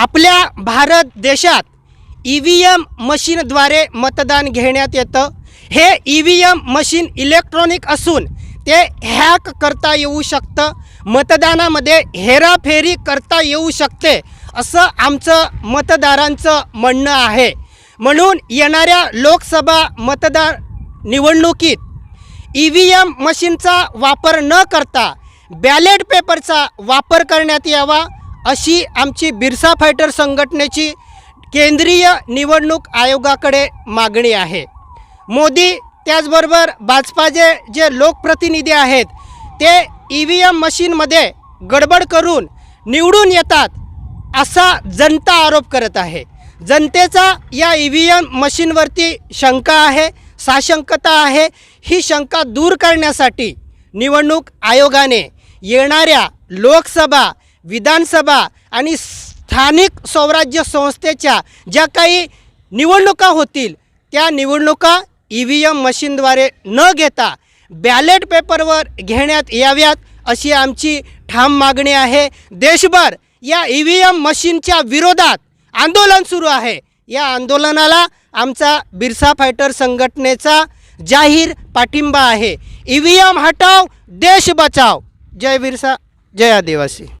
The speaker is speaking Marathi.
आपल्या भारत देशात ई व्ही एम मशीनद्वारे मतदान घेण्यात येतं. हे E V M machine electronic असून ते हॅक करता येऊ शकतं मतदानामध्ये हेराफेरी करता येऊ शकते असं आमचं मतदारांचं म्हणणं आहे. म्हणून येणाऱ्या लोकसभा मतदार निवडणुकीत ई व्ही एम मशीनचा वापर न करता बॅलेट पेपरचा वापर करण्यात यावा. अशी आमची बिरसा फायटर संघटनेची केंद्रीय निवडणूक आयोगाकडे मागणी आहे. मोदी त्याचबरोबर भाजपाचे जे लोकप्रतिनिधी आहेत ते ई व्ही एम मशीनमध्ये गडबड करून निवडून येतात असा जनता आरोप करत आहे. जनतेचा या ई व्ही एम मशीनवरती शंका आहे साशंकता आहे. ही शंका दूर करण्यासाठी निवडणूक आयोगाने येणाऱ्या लोकसभा विधानसभा आणि स्थानिक स्वराज्य संस्थेच्या ज्या काही निवडणुका होतील त्या निवडणुका ई व्ही एम मशीनद्वारे न घेता बॅलेट पेपरवर घेण्यात याव्यात अशी आमची ठाम मागणी आहे. देशभर या ई व्ही एम मशीनच्या विरोधात आंदोलन सुरू आहे. या आंदोलनाला आमचा बिरसा फायटर संघटनेचा जाहीर पाठिंबा आहे. ई व्ही एम हटाव देश बचाव. जय बिरसा जय आदिवासी.